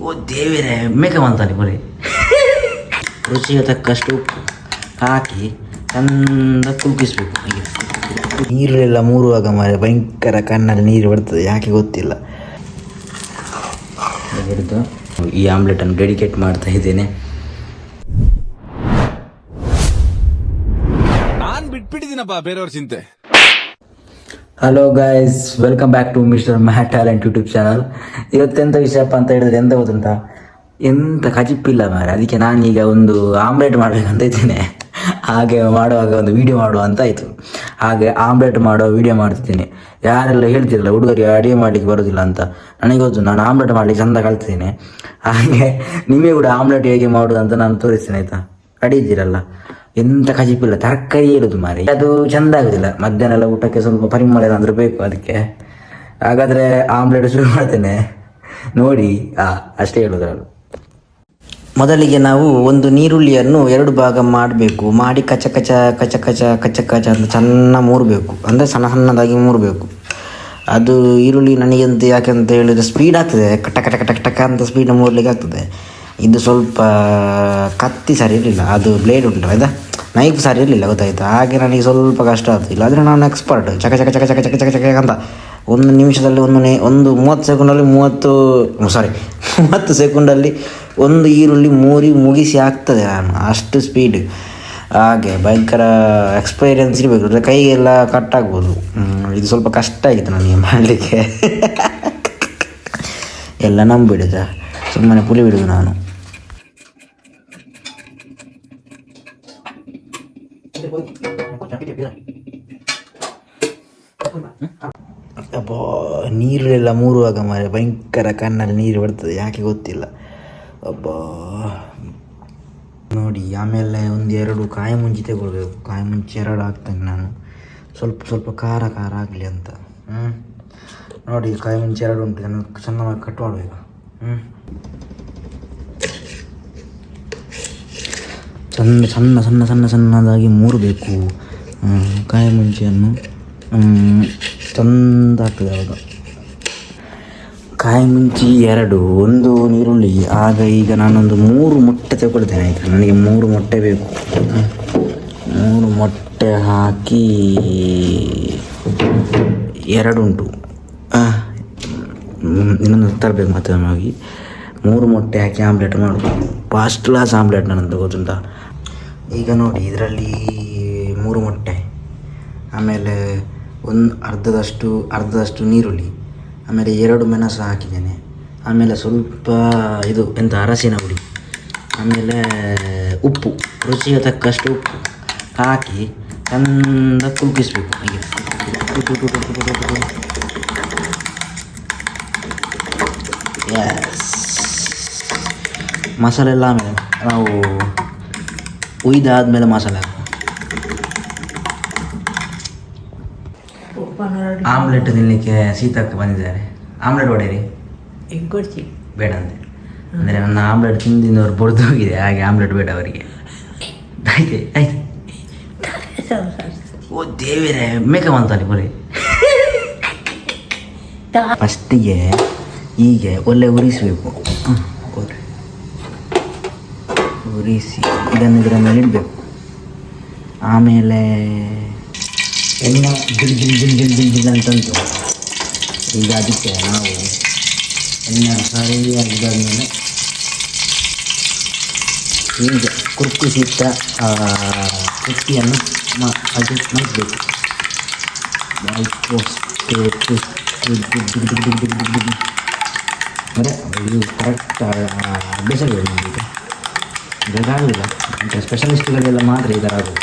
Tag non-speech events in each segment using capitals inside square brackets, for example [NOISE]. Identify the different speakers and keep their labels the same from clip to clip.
Speaker 1: ಓ ದೇವಿರೇ make ಅಂತಾನೆ ಬರೀ. ರುಚಿಗೆ ತಕ್ಕಷ್ಟು ಉಪ್ಪು ಹಾಕಿ ಚಂದ ಕುಗ್ಗಿಸ್ಬೇಕು ಹಾಗೆ. ನೀರೆಲ್ಲ ಮೂರುವಾಗ ಮಾರೆ ಭಯಂಕರ ಕಣ್ಣಲ್ಲಿ ನೀರು ಬರ್ತದೆ ಯಾಕೆ ಗೊತ್ತಿಲ್ಲ. ಹಿಡಿದು ಈ ಆಮ್ಲೆಟನ್ನು ಡೆಡಿಕೇಟ್ ಮಾಡ್ತಾ ಇದ್ದೇನೆ.
Speaker 2: ನಾನು ಬಿಟ್ಬಿಟ್ಟಿದ್ದೀನಪ್ಪ ಬೇರೆಯವ್ರ ಚಿಂತೆ.
Speaker 1: Hello guys welcome back to mister Matt talent YouTube channel ಇವತ್ತೆಂತ ವಿಷಯಪ್ಪ ಅಂತ ಹೇಳಿದ್ರೆ ಎಂತ ಗೊತ್ತುಂಟ? ಎಂತ ಕಜಿಪ್ಪಿಲ್ಲ ಮಾರೆ ಅದಕ್ಕೆ ನಾನೀಗ ಒಂದು ಆಮ್ಲೆಟ್ ಮಾಡಬೇಕಂತ ಇದ್ದೇನೆ. ಹಾಗೆ ಮಾಡುವಾಗ ಒಂದು ವಿಡಿಯೋ ಮಾಡುವ ಅಂತ ಆಯಿತು. ಹಾಗೆ ಆಮ್ಲೆಟ್ ಮಾಡೋ ವಿಡಿಯೋ ಮಾಡ್ತಿದ್ದೀನಿ. ಯಾರೆಲ್ಲ ಹೇಳ್ತಿರಲ್ಲ ಹುಡುಗರಿಗೆ ಅಡುಗೆ ಮಾಡಲಿಕ್ಕೆ ಬರೋದಿಲ್ಲ ಅಂತ. ನನಗೆ ಗೊತ್ತು, ನಾನು ಆಮ್ಲೆಟ್ ಮಾಡಲಿಕ್ಕೆ ಚಂದ ಕಲ್ತಿದ್ದೀನಿ. ಹಾಗೆ ನಿಮಗೆ ಕೂಡ ಆಮ್ಲೆಟ್ ಹೇಗೆ ಮಾಡೋದು ಅಂತ ನಾನು ತೋರಿಸ್ತೀನಿ, ಆಯಿತಾ? ರೆಡಿ ಇದ್ದೀರಲ್ಲ ಎಂತ ಕಜಿಪಿಲ್ಲ, ತರಕಾರಿ ಇರೋದು ಮಾರಿ. ಅದು ಚಂದ ಆಗುದಿಲ್ಲ. ಮಧ್ಯಾಹ್ನ ಎಲ್ಲ ಊಟಕ್ಕೆ ಸ್ವಲ್ಪ ಪರಿಮಳ ಏನಾದರೂ ಬೇಕು ಅದಕ್ಕೆ. ಹಾಗಾದ್ರೆ ಆಮ್ಲೆಟ್ ಶುರು ಮಾಡ್ತೇನೆ. ನೋಡಿ, ಆ, ಅಷ್ಟೇ ಹೇಳೋದು ಮೊದಲಿಗೆ ನಾವು ಒಂದು ನೀರುಳ್ಳಿಯನ್ನು ಎರಡು ಭಾಗ ಮಾಡಬೇಕು. ಮಾಡಿ ಕಚ ಕಚ ಕಚ ಕಚ ಕಚ ಕಚ ಅಂತ ಚೆನ್ನ ಮೂರಬೇಕು. ಅಂದರೆ ಸಣ್ಣ ಸಣ್ಣದಾಗಿ ಮೂರಬೇಕು. ಅದು ಈರುಳ್ಳಿ ನನಗಂತ ಯಾಕೆ ಅಂತ ಹೇಳಿದ್ರೆ ಸ್ಪೀಡ್ ಆಗ್ತದೆ. ಕಟ ಕಟ ಕಟ ಕಟಕ ಅಂತ ಸ್ಪೀಡ್ ಮೂರಲಿಕ್ಕೆ ಆಗ್ತದೆ. ಇದು ಸ್ವಲ್ಪ ಕತ್ತಿ ಸರಿ ಇರಲಿಲ್ಲ. ಅದು ಬ್ಲೇಡ್ ಉಂಟು, ಆಯ್ತಾ? ನೈಫ್ ಸರಿ ಇರಲಿಲ್ಲ, ಗೊತ್ತಾಯ್ತು. ಹಾಗೆ ನನಗೆ ಸ್ವಲ್ಪ ಕಷ್ಟ ಆಯ್ತು. ಇಲ್ಲಾಂದರೆ ನಾನು ಎಕ್ಸ್ಪರ್ಟ್ ಚಕ ಚಕ ಚಕ ಚಕ ಚಕ ಚಕ ಚಕ ಅಂತ ಒಂದು ನಿಮಿಷದಲ್ಲಿ ಒಂದು ನೇ, ಒಂದು ಮೂವತ್ತು ಸೆಕೆಂಡಲ್ಲಿ ಮೂವತ್ತು ಸಾರಿ [LAUGHS] ಮೂವತ್ತು ಸೆಕೆಂಡಲ್ಲಿ ಒಂದು ಈರುಳ್ಳಿ ಮೂರಿ ಮುಗಿಸಿ ಆಗ್ತದೆ ನಾನು. ಅಷ್ಟು ಸ್ಪೀಡ್ ಹಾಗೆ ಭಯಂಕರ ಎಕ್ಸ್ಪೀರಿಯೆನ್ಸ್ ಇರಬೇಕು. ಅಂದರೆ ಕೈಗೆಲ್ಲ ಕಟ್ ಆಗ್ಬೋದು. ಇದು ಸ್ವಲ್ಪ ಕಷ್ಟ ಆಗಿತ್ತು ನನಗೆ ಮಾಡಲಿಕ್ಕೆ. [LAUGHS] ಎಲ್ಲ ನಂಬಿಡಿದ ಸುಮ್ಮನೆ ಪುಲಿ ಬಿಡುದು ನಾನು. ನೀರೆಲ್ಲ ಮೂರುವಾಗ ಮಾರೆ ಭಯಂಕರ ಕಣ್ಣಲ್ಲಿ ನೀರು ಬರ್ತದೆ, ಯಾಕೆ ಗೊತ್ತಿಲ್ಲ. ಒಬ್ಬ ನೋಡಿ, ಆಮೇಲೆ ಒಂದು ಎರಡು ಕಾಯಿ ಮುಂಚೆ ತಗೊಳ್ಬೇಕು. ಕಾಯಿ ಮುಂಚೆ ಎರಡು ಹಾಕ್ತೇನೆ ನಾನು. ಸ್ವಲ್ಪ ಸ್ವಲ್ಪ ಖಾರ ಖಾರ ಆಗಲಿ ಅಂತ. ಹ್ಞೂ ನೋಡಿ, ಕಾಯಿ ಮುಂಚೆ ಎರಡು ಉಂಟು. ನಾನು ಚೆನ್ನಾಗಿ ಕಟ್ ಮಾಡಬೇಕು. ಹ್ಞೂ ಸಣ್ಣ ಸಣ್ಣ ಸಣ್ಣ ಸಣ್ಣ, ಸಣ್ಣದಾಗಿ ಮೂರಬೇಕು. ಕಾಯಿ ಮುಂಚೆಯನ್ನು. ಚಂದ ಆಗ್ತದೆ ಅವಾಗ. ಕಾಯಿ ಮುಂಚಿ ಎರಡು, ಒಂದು ನೀರುಳ್ಳಿ. ಆಗ ಈಗ ನಾನೊಂದು ಮೂರು ಮೊಟ್ಟೆ ತಗೊಳ್ತೇನೆ. ಆಯಿತಾ ನನಗೆ ಮೂರು ಮೊಟ್ಟೆ ಬೇಕು. ಮೂರು ಮೊಟ್ಟೆ ಹಾಕಿ ಎರಡುಂಟು ಇನ್ನೊಂದು ತರಬೇಕು ಮತ್ತೆ ಹೋಗಿ ಮೂರು ಮೊಟ್ಟೆ ಹಾಕಿ ಆಮ್ಲೆಟ್ ಮಾಡು ಫಾಸ್ಟ್ ಕ್ಲಾಸ್ ಆಮ್ಲೆಟ್ ನನ್ನದು ಗೊತ್ತುಂಟ ಈಗ ನೋಡಿ, ಇದರಲ್ಲಿ ಮೂರು ಮೊಟ್ಟೆ. ಆಮೇಲೆ ಒಂದು ಅರ್ಧದಷ್ಟು ಅರ್ಧದಷ್ಟು ನೀರುಳ್ಳಿ. ಆಮೇಲೆ ಎರಡು ಮೆಣಸು ಹಾಕಿದ್ದೇನೆ. ಆಮೇಲೆ ಸ್ವಲ್ಪ ಇದು ಎಂಥ ಅರಸಿನ ಹುಡಿ ಆಮೇಲೆ ಉಪ್ಪು, ರುಚಿಗೆ ತಕ್ಕಷ್ಟು ಉಪ್ಪು ಹಾಕಿ ಚಂದ ಕುಗ್ಗಿಸ್ಬೇಕು ಹೀಗೆ. ಮಸಾಲೆ ಎಲ್ಲ ಆಮೇಲೆ ನಾವು ಉಯ್ದಾದ ಮೇಲೆ ಮಸಾಲೆ ಹಾಕಿ ಆಮ್ಲೆಟ್ ತಿನ್ನಲಿಕ್ಕೆ ಸೀತಕ್ಕೆ ಬಂದಿದ್ದಾರೆ. ಆಮ್ಲೆಟ್ ಹೊಡೆಯಿರಿ
Speaker 3: ಕೊಡ್ತಿ?
Speaker 1: ಬೇಡ ಅಂದೆ. ಅಂದರೆ ನನ್ನ ಆಮ್ಲೆಟ್ ತಿಂದಿನವ್ರು ಬಡ್ದು ಹೋಗಿದೆ ಹಾಗೆ ಆಮ್ಲೆಟ್ ಬೇಡ ಅವರಿಗೆ. ಆಯ್ತು ಆಯ್ತು. ಓ ದೇವಿರೇ ಮೇಕ ಅಂತಾರೆ ಬರೀ. ಫಸ್ಟಿಗೆ ಹೀಗೆ ಒಳ್ಳೆ ಉರಿಸಬೇಕು. ಉರಿಸಿ ಇದನ್ನು ಇದರ ಮೇಲೆ ಇಡಬೇಕು. ಆಮೇಲೆ ಎಣ್ಣೆ ಜಿಲ್ ಜಿಲ್ ಜಿಲ್ ಜಿಲ್ ಜಿಲ್ ಜಿಲ್ ಅಂತಂತು ಈಗ ಅದಕ್ಕೆ ನಾವು ಎಣ್ಣೆ ಸರಿಯಾಗಿ ಇದಾದ್ಮೇಲೆ ಹೀಗೆ ಕುರ್ಕುಸಿಟ್ಟ ಆ, ಕುಟ್ಟಿಯನ್ನು ಮ ಅದು ಮೈಸಬೇಕು ಅಂದರೆ ಇದು ಕರೆಕ್ಟ್ ಬೇಸಬೇಕು ನಮಗೆ ಇದಾಗಲಿಲ್ಲ ಅಂದರೆ ಸ್ಪೆಷಲಿಸ್ಟ್ಗಳೆಲ್ಲ ಮಾತ್ರ ಈ ಥರ ಆಗೋದು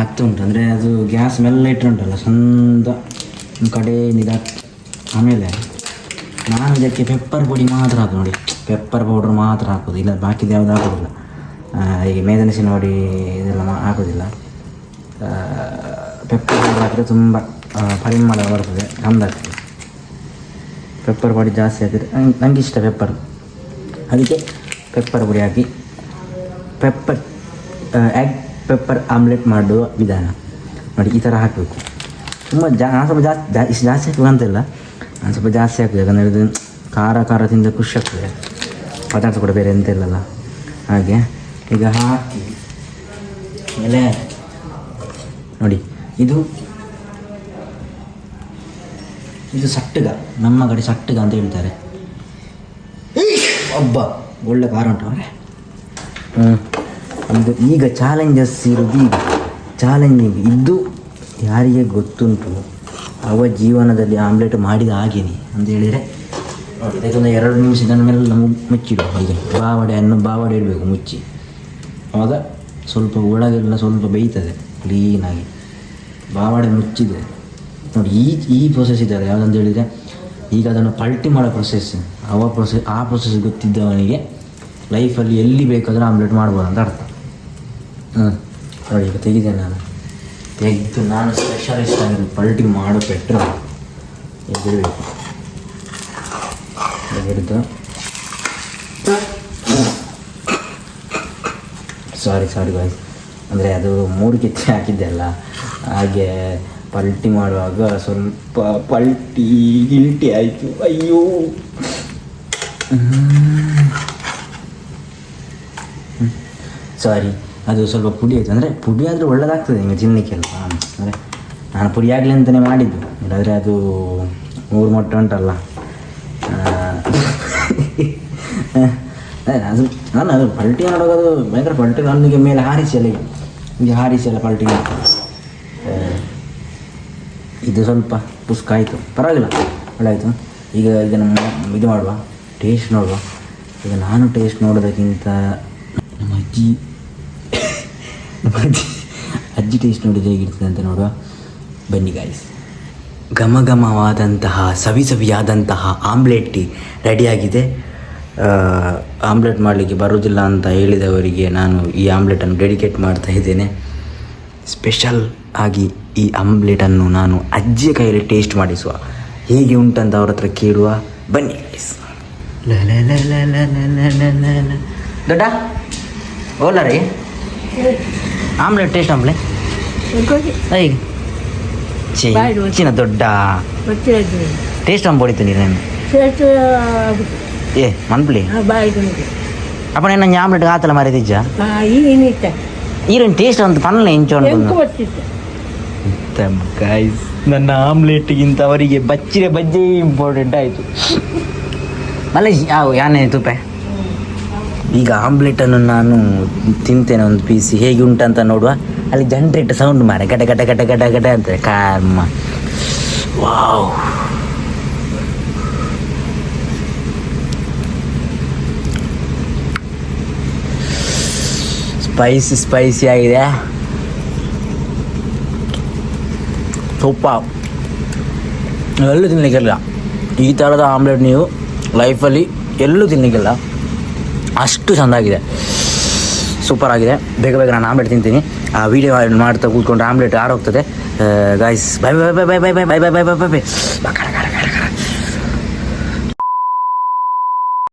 Speaker 1: ಆಗ್ತಾ ಉಂಟು ಅಂದರೆ ಅದು ಗ್ಯಾಸ್ ಮೇಲೆ ಇಟ್ಟುಂಟಲ್ಲ ಒಂದು ಕಡೆ ಇದಾಗ್ತದೆ ಆಮೇಲೆ ನಾನು ಇದಕ್ಕೆ ಪೆಪ್ಪರ್ ಪುಡಿ ಮಾತ್ರ ಹಾಕೋದು ನೋಡಿ. ಪೆಪ್ಪರ್ ಪೌಡ್ರ್ ಮಾತ್ರ ಹಾಕೋದು. ಇಲ್ಲ ಬಾಕಿದು ಯಾವುದು ಹಾಕೋದಿಲ್ಲ. ಹೀಗೆ ಈಗ ಮೇದನಸಿನ ನೋಡಿ ಇದೆಲ್ಲ ಮಾ, ಹಾಕೋದಿಲ್ಲ. ಪೆಪ್ಪರ್ ಪೌಡ್ರ್ ಹಾಕಿದ್ರೆ ತುಂಬ ಪರಿಮಳ ಬರ್ತದೆ ಚಂದಾಗ್ತದೆ ಪೆಪ್ಪರ್ ಪುಡಿ ಜಾಸ್ತಿ ಹಾಕಿದ್ರೆ ನಂಗೆ ನಂಗೆ ಇಷ್ಟ ಪೆಪ್ಪರ್ ಅದಕ್ಕೆ ಪೆಪ್ಪರ್ ಪುಡಿ ಹಾಕಿ ಪೆಪ್ಪರ್ ಎಗ್ ಪೆಪ್ಪರ್ ಆಮ್ಲೆಟ್ ಮಾಡುವ ವಿಧಾನ. ನೋಡಿ ಈ ಥರ ಹಾಕಬೇಕು. ತುಂಬ ಜಾ ನಾನು ಸ್ವಲ್ಪ ಜಾಸ್ತಿ ಜಾ ಇಷ್ಟು ಜಾಸ್ತಿ ಹಾಕಬೇಕು ಅಂತಿಲ್ಲ. ನಾನು ಸ್ವಲ್ಪ ಜಾಸ್ತಿ ಹಾಕಬೇಕು ಯಾಕಂದರೆ ಇದು ಖಾರ ಖಾರ ತಿಂದ ಖುಷಿ ಆಗ್ತದೆ. ಪದಾರ್ಥ ಕೂಡ ಬೇರೆ ಎಂತ ಇಲ್ಲಲ್ಲ. ಹಾಗೆ ಈಗ ಹಾಕಿ. ಆಮೇಲೆ ನೋಡಿ ಇದು ಇದು ಸಟ್ಟಗ ನಮ್ಮ ಕಡೆ ಸಟ್ಟಗ ಅಂತ ಹೇಳ್ತಾರೆ. ಒಬ್ಬ ಒಳ್ಳೆ ಖಾರ ಉಂಟು. ಅವರೇ ಹ್ಞೂ ಇದು ಈಗ ಚಾಲೆಂಜಸ್ ಇರೋದು ಈಗ. ಚಾಲೆಂಜಿಂಗ್ ಇದ್ದು ಯಾರಿಗೆ ಗೊತ್ತುಂಟು, ಅವ ಜೀವನದಲ್ಲಿ ಆಮ್ಲೆಟ್ ಮಾಡಿದ ಹಾಗೇನೆ ಅಂತ ಹೇಳಿದರೆ ಇದಕ್ಕೊಂದು ಎರಡು ನಿಮಿಷ ಮೇಲೆ ನಮಗೆ ಹೀಗೆ. ಬಾವಡೆಯನ್ನು ಬಾವಡೆ ಇಡಬೇಕು ಮುಚ್ಚಿ. ಆವಾಗ ಸ್ವಲ್ಪ ಒಳಗೆಲ್ಲ ಸ್ವಲ್ಪ ಬೇಯ್ತದೆ ಕ್ಲೀನಾಗಿ ಬಾವಡೆ ಮುಚ್ಚಿದೆ. ನೋಡಿ, ಈ ಈ ಪ್ರೊಸೆಸ್ ಇದ್ದಾರೆ. ಯಾವುದಂತ ಹೇಳಿದರೆ, ಈಗ ಅದನ್ನು ಪಲ್ಟಿ ಮಾಡೋ ಪ್ರೊಸೆಸ್ ಅವ ಪ್ರೊಸೆಸ್ ಆ ಪ್ರೊಸೆಸ್ ಗೊತ್ತಿದ್ದವನಿಗೆ ಲೈಫಲ್ಲಿ ಎಲ್ಲಿ ಬೇಕಾದರೂ ಆಮ್ಲೆಟ್ ಮಾಡ್ಬೋದು ಅಂತ ಅರ್ಥ. ಹ್ಞೂ ನೋಡಿ ಈಗ ತೆಗಿದೆ ನಾನು. ತೆಗೆದು ನಾನು ಸ್ಪೆಷಲಿಸ್ಟ್ ಆಗಿರೋ ಪಲ್ಟಿ ಮಾಡೋ ಪೆಟ್ರೋಲ್ ಈಗ ಬಿಡಬೇಕು ಹಿಡಿದು ಸಾರಿ ಸಾರಿ ಬಾಯ್ ಅಂದರೆ ಅದು ಮೂರು ಕಿಚ್ಚಿ ಹಾಕಿದ್ದೆ ಅಲ್ಲ. ಹಾಗೆ ಪಲ್ಟಿ ಮಾಡುವಾಗ ಸ್ವಲ್ಪ ಪಲ್ಟಿ ಗಿಲ್ಟಿ ಆಯಿತು. ಅಯ್ಯೋ. ಸಾರಿ. ಅದು ಸ್ವಲ್ಪ ಪುಡಿ ಆಯಿತು. ಅಂದರೆ ಪುಡಿ ಆದರೆ ಒಳ್ಳೆದಾಗ್ತದೆ ನಿಮಗೆ ತಿನ್ನಲಿಕ್ಕೆಲ್ಲ ಅಂದರೆ ನಾನು ಪುಡಿ ಆಗಲಿ ಅಂತಲೇ ಮಾಡಿದ್ದು. ಇಲ್ಲಾದರೆ ಅದು ಮೂರು ಮೊಟ್ಟೆ ಉಂಟಲ್ಲ. ಅದು ನಾನು ಅದು ಪಲ್ಟಿ ಮಾಡುವಾಗ ಅದು ಭಯಂಕರ ಪಲ್ಟಿ ನನಗೆ ಮೇಲೆ ಹಾರಿಸಿ ಎಲ್ಲ ಹೀಗೆ ಹಾರಿಸಿ ಎಲ್ಲ ಪಲ್ಟಿ. ಇದು ಸ್ವಲ್ಪ ಪುಸ್ಕ ಆಯಿತು. ಪರವಾಗಿಲ್ಲ. ಒಳ್ಳಾಯಿತು ಈಗ ಈಗ ನಮ್ಮ ಇದು ಮಾಡುವ. ಟೇಸ್ಟ್ ನೋಡುವ. ಈಗ ನಾನು ಟೇಸ್ಟ್ ನೋಡೋದಕ್ಕಿಂತ ನಮ್ಮ ಅಜ್ಜಿ ಚಪಾತಿ ಅಜ್ಜಿ ಟೇಸ್ಟ್ ನೋಡಿದ್ರೆ ಹೇಗಿರ್ತದೆ ಅಂತ ನೋಡುವ. ಬನ್ನಿ ಗಾಯ್ಸ್ ಘಮ ಘಮವಾದಂತಹ, ಸವಿ ಸವಿಯಾದಂತಹ ಆಮ್ಲೆಟ್ ಟೀ ರೆಡಿಯಾಗಿದೆ ಆಮ್ಲೆಟ್ ಮಾಡಲಿಕ್ಕೆ ಬರೋದಿಲ್ಲ ಅಂತ ಹೇಳಿದವರಿಗೆ ನಾನು ಈ ಆಮ್ಲೆಟನ್ನು ಡೆಡಿಕೇಟ್ ಮಾಡ್ತಾ ಇದ್ದೇನೆ. ಸ್ಪೆಷಲ್ ಆಗಿ ಈ ಆಮ್ಲೆಟನ್ನು ನಾನು ಅಜ್ಜಿಯ ಕೈಯಲ್ಲಿ ಟೇಸ್ಟ್ ಮಾಡಿಸುವ. ಹೇಗೆ ಉಂಟಂತ ಅವ್ರ ಹತ್ರ ಕೇಳುವ. ಬನ್ನಿ ಗೈಸ್ ದೊಡ್ಡ, ಓಲಾರೇ? Omelette taste ಆಮ್ಲೆ. ಹೇಗೆ ಛೀ,
Speaker 3: ಬಾಯ್ಡು.
Speaker 1: ಚಿನ್ನ ದೊಡ್ಡ.
Speaker 3: ಗೊತ್ತಿರೋದು
Speaker 1: ಟೇಸ್ಟ್ ಆಮ್ ಹೊಡಿತು ನೀನು.
Speaker 3: ಸೇಟು
Speaker 1: ಏ ಮನ್ಪ್ಲಿ
Speaker 3: ಬಾಯಿಗೆ
Speaker 1: ಅಪ್ಪ ನಾನು ಆಮ್ಲೆಟ್ ಆತಲ್ಲ ಮರಿದಿಜ್ಜ
Speaker 3: ಈನಿತ್ತ
Speaker 1: ಈರನ್ ಟೇಸ್ಟ್ ಅಂತ ಪನ್ನಲ ಇಂಚು
Speaker 3: ಎಂಕು ಗೊತ್ತಿತ್ತು?
Speaker 1: ಗೈಸ್ ನನ್ನ ಆಮ್ಲೆಟ್ಗಿಂತ ಅವರಿಗೆ ಬಚ್ಚಿರೆ ಬಜ್ಜಿ ಇಂಪಾರ್ಟೆಂಟ್ ಆಯಿತು. ಅಲ್ಲ ಯಾವ ಯಾನೇ ತುಪ್ಪೆ ಈಗ ಆಮ್ಲೆಟನ್ನು ನಾನು ತಿಂತೇನೆ ಒಂದು ಪೀಸ್ ಹೇಗೆ ಉಂಟಂತ ನೋಡುವ? ಅಲ್ಲಿ ಜನ್ರೇಟ್ ಸೌಂಡ್ ಮಾರೆ. ಗಟ ಗಟ ಗಟ ಗಟ ಗಟ ಅಂತ. ಕಾರ್ಮ. ವಾವ್. ಸ್ಪೈಸಿ ಸ್ಪೈಸಿ ಆಗಿದೆ. ತುಪ್ಪ ಎಲ್ಲೂ ತಿನ್ನಲಿಕ್ಕಿಲ್ಲ ಈ ಥರದ ಆಮ್ಲೆಟ್ ನೀವು ಲೈಫಲ್ಲಿ ಎಲ್ಲೂ ತಿನ್ನಲಿಕ್ಕಿಲ್ಲ ಅಷ್ಟು ಚೆಂದಾಗಿದೆ ಸೂಪರ್ ಆಗಿದೆ ಬೇಗ ಬೇಗ ನಾನು ಆಮ್ಲೆಟ್ ತಿಂತೀನಿ ಆ ವಿಡಿಯೋ ಮಾಡ್ತಾ ಕೂತ್ಕೊಂಡು omelette ಆರೋಗ್ತದೆ guys bye bye bye bye bye bye bye bye bye bye bye bye